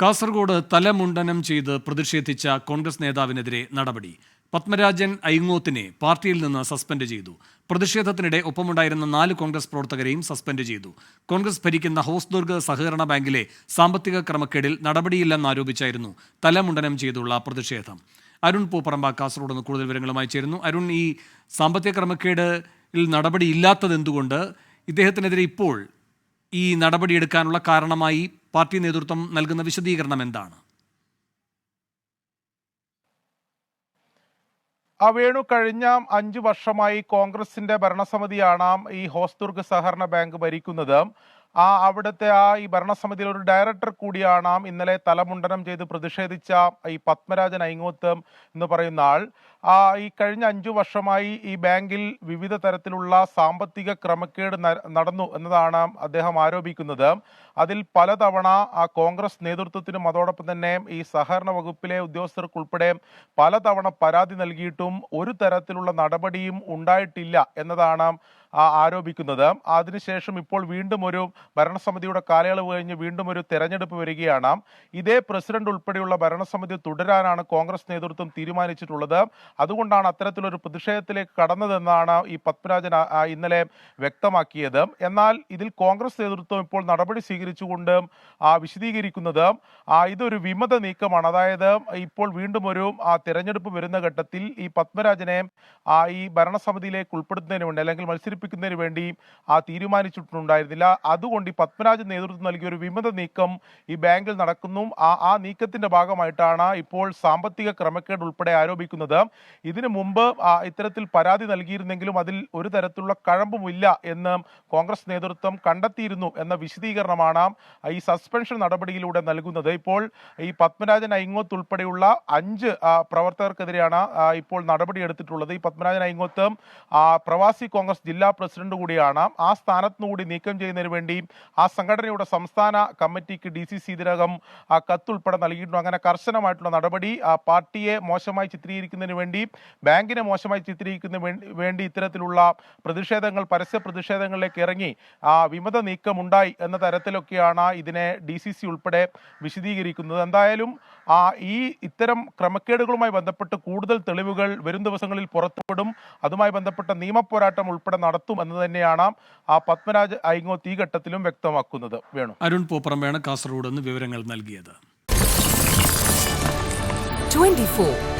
കാസർഗോഡ് തലമുണ്ടനം ചെയ്ത് പ്രതിഷേധിച്ച കോൺഗ്രസ് നേതാവിനെതിരെ നടപടി. പത്മരാജൻ ഐങ്ങോത്തിനെ പാർട്ടിയിൽ നിന്ന് സസ്പെൻഡ് ചെയ്തു. പ്രതിഷേധത്തിനിടെ ഒപ്പമുണ്ടായിരുന്ന നാല് കോൺഗ്രസ് പ്രവർത്തകരെയും സസ്പെൻഡ് ചെയ്തു. കോൺഗ്രസ് ഭരിക്കുന്ന ഹോസ്ദുർഗ് സഹകരണ ബാങ്കിലെ സാമ്പത്തിക ക്രമക്കേടിൽ നടപടിയില്ലെന്നാരോപിച്ചായിരുന്നു തലമുണ്ടനം ചെയ്തുള്ള പ്രതിഷേധം. അരുൺ പൂപ്പറമ്പ കാസർഗോഡ് നിന്ന് കൂടുതൽ വിവരങ്ങളുമായി ചേരുന്നു. അരുൺ ഈ സാമ്പത്തിക ക്രമക്കേടിൽ നടപടിയില്ലാത്തത് എന്തുകൊണ്ട് ഇദ്ദേഹത്തിനെതിരെ ഇപ്പോൾ ഈ നടപടിയെടുക്കാനുള്ള കാരണമായി പാർട്ടി നേതൃത്വം നൽകുന്ന വിശദീകരണം എന്താണ്? ആ വേണു കഴിഞ്ഞ അഞ്ചു വർഷമായി കോൺഗ്രസിന്റെ ഭരണസമിതിയാണ് ഈ ഹോസ്ദുർഗ് സഹകരണ ബാങ്ക് ഭരിക്കുന്നത്. ആ അവിടുത്തെ ആ ഈ ഭരണസമിതിയിൽ ഒരു ഡയറക്ടർ കൂടിയാണ് ഇന്നലെ തലമുണ്ടനം ചെയ്ത് പ്രതിഷേധിച്ച ഈ പത്മരാജൻ ഐങ്ങോത്തം എന്ന് പറയുന്ന ആൾ. ഈ കഴിഞ്ഞ അഞ്ചു വർഷമായി ഈ ബാങ്കിൽ വിവിധ തരത്തിലുള്ള സാമ്പത്തിക ക്രമക്കേട് നടന്നു എന്നതാണ് അദ്ദേഹം ആരോപിക്കുന്നത്. അതിൽ പലതവണ ആ കോൺഗ്രസ് നേതൃത്വത്തിനും അതോടൊപ്പം തന്നെ ഈ സഹകരണ വകുപ്പിലെ ഉദ്യോഗസ്ഥർക്കുൾപ്പെടെ പലതവണ പരാതി നൽകിയിട്ടും ഒരു തരത്തിലുള്ള നടപടിയും ഉണ്ടായിട്ടില്ല എന്നതാണ് ആ ആരോപിക്കുന്നത്. അതിനുശേഷം ഇപ്പോൾ വീണ്ടും ഒരു ഭരണസമിതിയുടെ കാലയളവ് കഴിഞ്ഞ് വീണ്ടും ഒരു തെരഞ്ഞെടുപ്പ് വരികയാണ്. ഇതേ പ്രസിഡന്റ് ഉൾപ്പെടെയുള്ള ഭരണസമിതി തുടരാനാണ് കോൺഗ്രസ് നേതൃത്വം തീരുമാനിച്ചിട്ടുള്ളത്. അതുകൊണ്ടാണ് അത്തരത്തിലൊരു പ്രതിഷേധത്തിലേക്ക് കടന്നതെന്നാണ് ഈ പത്മരാജൻ ഇന്നലെ വ്യക്തമാക്കിയത്. എന്നാൽ ഇതിൽ കോൺഗ്രസ് നേതൃത്വം ഇപ്പോൾ നടപടി സ്വീകരിച്ചുകൊണ്ട് വിശദീകരിക്കുന്നത് ഇതൊരു വിമത നീക്കമാണ്. അതായത് ഇപ്പോൾ വീണ്ടും ഒരു തെരഞ്ഞെടുപ്പ് വരുന്ന ഘട്ടത്തിൽ ഈ പത്മരാജനെ ആ ഈ ഭരണസമിതിയിലേക്ക് ഉൾപ്പെടുത്തുന്നതിന് വേണ്ടി അല്ലെങ്കിൽ മത്സരിപ്പിക്കുന്നതിന് വേണ്ടി ആ തീരുമാനിച്ചിട്ടുണ്ടായിരുന്നില്ല. അതുകൊണ്ട് ഈ പത്മരാജൻ നേതൃത്വം നൽകിയ ഒരു വിമത നീക്കം ഈ ബാങ്കിൽ നടക്കുന്നു. ആ ആ നീക്കത്തിന്റെ ഭാഗമായിട്ടാണ് ഇപ്പോൾ സാമ്പത്തിക ക്രമക്കേട് ഉൾപ്പെടെ ആരോപിക്കുന്നത്. ഇതിനു മുമ്പ് ഇത്തരത്തിൽ പരാതി നൽകിയിരുന്നെങ്കിലും അതിൽ ഒരു തരത്തിലുള്ള കഴമ്പുമില്ല എന്ന് കോൺഗ്രസ് നേതൃത്വം കണ്ടെത്തിയിരുന്നു എന്ന വിശദീകരണമാണ് ഈ സസ്പെൻഷൻ നടപടിയിലൂടെ നൽകുന്നത്. ഇപ്പോൾ ഈ പത്മരാജൻ അയങ്ങോത്ത് ഉൾപ്പെടെയുള്ള അഞ്ച് പ്രവർത്തകർക്കെതിരെയാണ് ഇപ്പോൾ നടപടിയെടുത്തിട്ടുള്ളത്. ഈ പത്മരാജൻ അയങ്ങോത്ത് പ്രവാസി കോൺഗ്രസ് ജില്ലാ പ്രസിഡന്റ് കൂടിയാണ്. ആ സ്ഥാനത്തു കൂടി നീക്കം ചെയ്യുന്നതിന് വേണ്ടി ആ സംഘടനയുടെ സംസ്ഥാന കമ്മിറ്റിക്ക് ഡി സി സി ഇതിനകം കത്തുൾപ്പെടെ നൽകിയിട്ടുണ്ട്. അങ്ങനെ കർശനമായിട്ടുള്ള നടപടി പാർട്ടിയെ മോശമായി ചിത്രീകരിക്കുന്നതിന് വേണ്ടി ബാങ്കിനെ മോശമായി ചിത്രീകരിക്കുന്ന വേണ്ടി വേണ്ടി ഇത്തരത്തിലുള്ള പ്രതിഷേധങ്ങൾ പരസ്യ പ്രതിഷേധങ്ങളിലേക്ക് ഇറങ്ങി ആ വിമത നീക്കമുണ്ടായി എന്ന തരത്തിലൊക്കെയാണ് ഇതിനെ ഡി സി സി ഉൾപ്പെടെ വിശദീകരിക്കുന്നത്. എന്തായാലും ആ ഈ ഇത്തരം ക്രമക്കേടുകളുമായി ബന്ധപ്പെട്ട് കൂടുതൽ തെളിവുകൾ വരും ദിവസങ്ങളിൽ പുറത്തുവിടും. അതുമായി ബന്ധപ്പെട്ട നിയമപോരാട്ടം ഉൾപ്പെടെ നടത്തും എന്ന് തന്നെയാണ് ആ പത്മരാജ് ഐങ്ങോത്ത് ഈ ഘട്ടത്തിലും വ്യക്തമാക്കുന്നത്. വേണു. അരുൺ പൂപ്പറമ്പയാണ് കാസർഗോഡ് നിന്ന് വിവരങ്ങൾ നൽകിയത്. 24